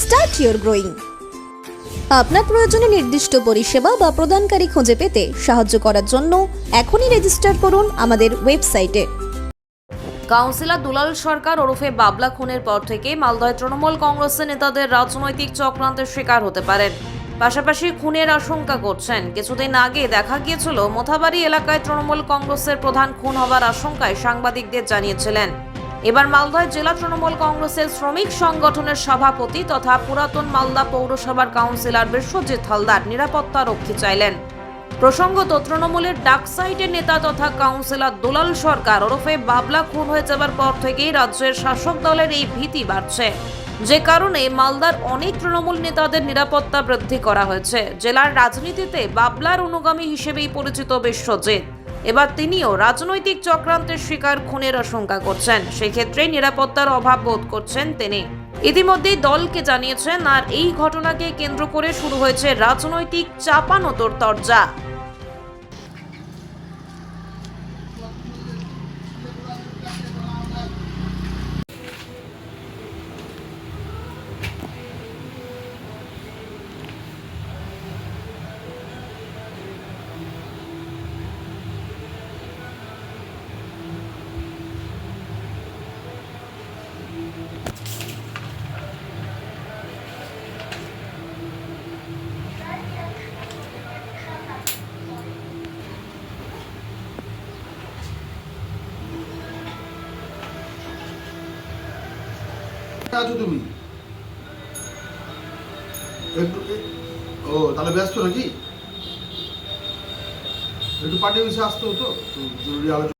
start your growing আপনার প্রয়োজনে নির্দিষ্ট পরিষেবা বা প্রদানকারী খুঁজে পেতে সাহায্য করার জন্য এখনই রেজিস্টার করুন আমাদের ওয়েবসাইটে কাউন্সিলর দুলাল সরকার ওরফে বাবলা খুনের পর থেকে মালদয় তৃণমূল কংগ্রেসের নেতাদের রাজনৈতিক চক্রান্তের শিকার হতে পারেন। পাশাপাশি খুনের আশঙ্কা করছেন। কিছুদিন আগে দেখা গিয়েছিল, মোথাবাড়ি এলাকায় তৃণমূল কংগ্রেসের প্রধান খুন হবার আশঙ্কায় সাংবাদিকদের জানিয়েছিলেন। এবার মালদয় জেলা তৃণমূল কংগ্রেসের শ্রমিক সংগঠনের সভাপতি তথা পুরাতন মালদা পৌরসভার কাউন্সিলর বিশ্বজিৎ হালদার নিরাপত্তা রক্ষী চাইলেন। প্রসঙ্গত, তৃণমূলের ডাকসাইটের নেতা তথা কাউন্সিলর দুলাল সরকার ওরফে বাবলা খুন হয়ে যাবার পর থেকেই রাজ্যের শাসক দলের এই ভীতি বাড়ছে। যে কারণে মালদার অনেক তৃণমূল নেতাদের নিরাপত্তা বৃদ্ধি করা হয়েছে। জেলার রাজনীতিতে বাবলার অনুগামী হিসেবেই পরিচিত বিশ্বজিৎ। এবার তিনিও রাজনৈতিক চক্রান্তের শিকার খুনের আশঙ্কা করছেন। সেক্ষেত্রে নিরাপত্তার অভাব বোধ করছেন তিনি। ইতিমধ্যেই দলকে জানিয়েছেন, আর এই ঘটনাকে কেন্দ্র করে শুরু হয়েছে রাজনৈতিক চাপানোতর তরজা। আছো তুমি? একটু ও তাহলে ব্যস্ত নাকি? একটু পার্টি অফিসে আসতে হতো জরুরি আলোচনা